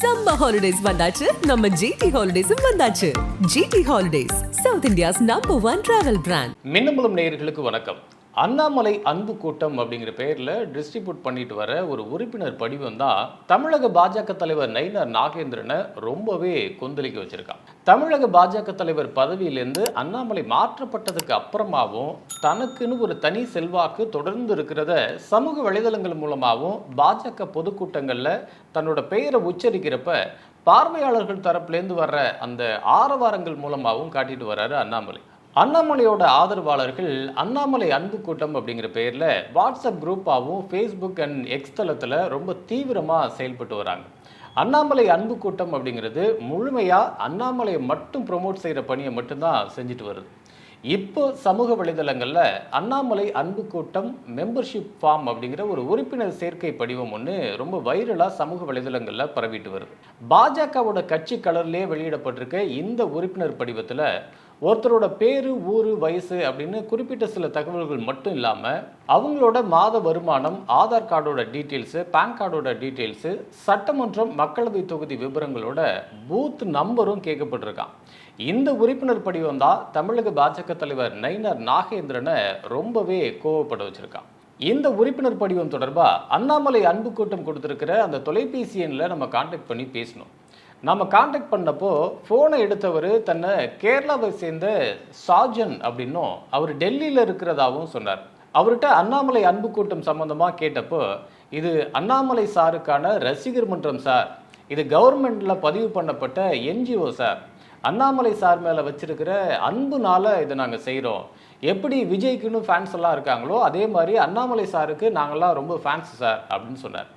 Summer holidays வந்தாச்சு. நம்ம GT ஹாலிடேஸும் வந்தாச்சு. GT holidays South India's number one travel brand Minnambalam நேயர்களுக்கு வணக்கம். அண்ணாமலை அன்பு கூட்டம் அப்படிங்கிற பெயரில் டிஸ்ட்ரிபியூட் பண்ணிட்டு வர ஒரு உறுப்பினர் படிவம் தான் தமிழக பாஜக தலைவர் நயினார் நாகேந்திரனை ரொம்பவே கொந்தளிக்க வச்சிருக்கான். தமிழக பாஜக தலைவர் பதவியிலேருந்து அண்ணாமலை மாற்றப்பட்டதுக்கு அப்புறமாவும் தனக்குன்னு ஒரு தனி செல்வாக்கு தொடர்ந்து இருக்கிறத சமூக வலைதளங்கள் மூலமாகவும் பாஜக பொதுக்கூட்டங்களில் தன்னோட பெயரை உச்சரிக்கிறப்ப பார்வையாளர்கள் தரப்புலேருந்து வர்ற அந்த ஆரவாரங்கள் மூலமாகவும் காட்டிட்டு வர்றாரு அண்ணாமலை. அண்ணாமலையோட ஆதரவாளர்கள் அண்ணாமலை அன்பு கூட்டம் அப்படிங்கிற பேரில் வாட்ஸ்அப் குரூப்பாகவும் ஃபேஸ்புக் அண்ட் எக்ஸ் தளத்தில் ரொம்ப தீவிரமாக செயல்பட்டு வராங்க. அண்ணாமலை அன்பு கூட்டம் அப்படிங்கிறது முழுமையாக அண்ணாமலையை மட்டும் ப்ரொமோட் செய்கிற பணியை மட்டும்தான் செஞ்சுட்டு வருது. இப்போ சமூக வலைதளங்களில் அண்ணாமலை அன்பு கூட்டம் மெம்பர்ஷிப் ஃபார்ம் அப்படிங்கிற ஒரு உறுப்பினர் சேர்க்கை படிவம் ஒன்று ரொம்ப வைரலாக சமூக வலைதளங்களில் பரவிட்டு வருது. பாஜகவோட கட்சி கலர்லேயே வெளியிடப்பட்டிருக்க இந்த உறுப்பினர் படிவத்தில் ஒருத்தரோட பேரு ஊரு வயசு அப்படின்னு குறிப்பிட்ட சில தகவல்கள் மட்டும் இல்லாமல் அவங்களோட மாத வருமானம் ஆதார் கார்டோட டீட்டெயில்ஸு பேன் கார்டோட டீட்டெயில்ஸு சட்டமன்றம் மக்களவை தொகுதி விவரங்களோட பூத் நம்பரும் கேட்கப்பட்டிருக்கான் இந்த உறுப்பினர் படிவம் தான் தமிழக பாஜக தலைவர் நயினார் நாகேந்திரனை ரொம்பவே கோவப்பட வச்சிருக்கான் இந்த உறுப்பினர் படிவம் தொடர்பாக அண்ணாமலை அன்பு கூட்டம் கொடுத்துருக்கிற அந்த தொலைபேசி எண்ணில் நம்ம காண்டாக்ட் பண்ணி பேசணும். நம்ம காண்டாக்ட் பண்ணப்போ ஃபோனை எடுத்தவர் தன்னை கேரளாவை சேர்ந்த சாஜன் அப்படின்னும் அவர் டெல்லியில் இருக்கிறதாகவும் சொன்னார். அவர்கிட்ட அண்ணாமலை அன்பு கூட்டம் சம்மந்தமாக கேட்டப்போ இது அண்ணாமலை சாருக்கான ரசிகர் மன்றம் சார். இது கவர்மெண்டில் பதிவு பண்ணப்பட்ட என்ஜிஓ சார். அண்ணாமலை சார் மேலே வச்சிருக்கிற அன்புனால இதை நாங்கள் செய்கிறோம் எப்படி விஜய்க்குன்னு ஃபேன்ஸ் எல்லாம் இருக்காங்களோ அதே மாதிரி அண்ணாமலை சாருக்கு நாங்கள்லாம் ரொம்ப ஃபேன்ஸ் சார் அப்படின்னு சொன்னார்.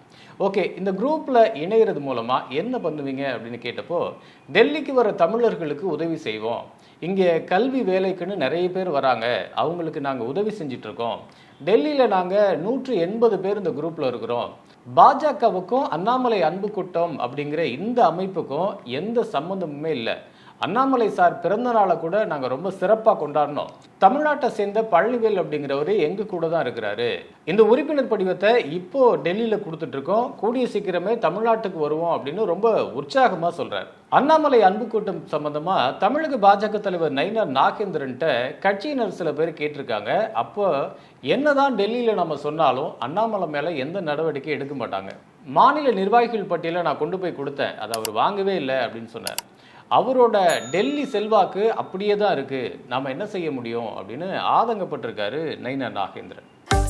ஓகே இந்த குரூப்பில் இணையிறது மூலமாக என்ன பண்ணுவீங்க அப்படின்னு கேட்டப்போ டெல்லிக்கு வர தமிழர்களுக்கு உதவி செய்வோம். இங்கே கல்வி வேலைக்குன்னு நிறைய பேர் வராங்க. அவங்களுக்கு நாங்கள் உதவி செஞ்சிட்ருக்கோம். டெல்லியில் நாங்கள் நூற்று எண்பது பேர் இந்த குரூப்பில் இருக்கிறோம். பாஜகவுக்கும் அண்ணாமலை அன்பு கூட்டம் அப்படிங்கிற இந்த அமைப்புக்கும் எந்த சம்மந்தமுமே இல்லை. அண்ணாமலை சார் பிறந்த நாளை கூட நாங்கள் ரொம்ப சிறப்பாக கொண்டாடினோம் தமிழ்நாட்டை சேர்ந்த பழனிவேல் அப்படிங்கிறவர் எங்க கூட தான் இருக்கிறாரு. இந்த உறுப்பினர் படிவத்தை இப்போ டெல்லியில் கொடுத்துட்டு இருக்கோம். கூடிய சீக்கிரமே தமிழ்நாட்டுக்கு வருவோம் அப்படின்னு ரொம்ப உற்சாகமாக சொல்கிறார் அண்ணாமலை அன்பு கூட்டம் சம்பந்தமா தமிழக பாஜக தலைவர் நயினார் நாகேந்திரன்ட்ட கட்சியினர் சில பேர் கேட்டிருக்காங்க. அப்போ என்னதான் டெல்லியில் நம்ம சொன்னாலும் அண்ணாமலை மேலே எந்த நடவடிக்கை எடுக்க மாட்டாங்க. மாநில நிர்வாகிகள் பட்டியலை நான் கொண்டு போய் கொடுத்தேன். அதை அவர் வாங்கவே இல்லை அப்படின்னு சொன்னார். அவரோட டெல்லி செல்வாக்கு அப்படியே தான் இருக்கு. நாம என்ன செய்ய முடியும் அப்படின்னு ஆதங்கப்பட்டிருக்காரு நைனா நாகேந்திரன்.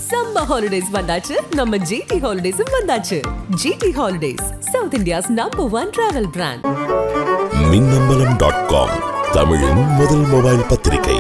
சம்மர் ஹாலிடேஸ் வந்தாச்சு. நம்ம ஜிடி ஹாலிடேஸும் வந்தாச்சு. GT holidays South India's number one travel brand Minnambalam dot com தமிழின் முதல் மொபைல் பத்திரிகை.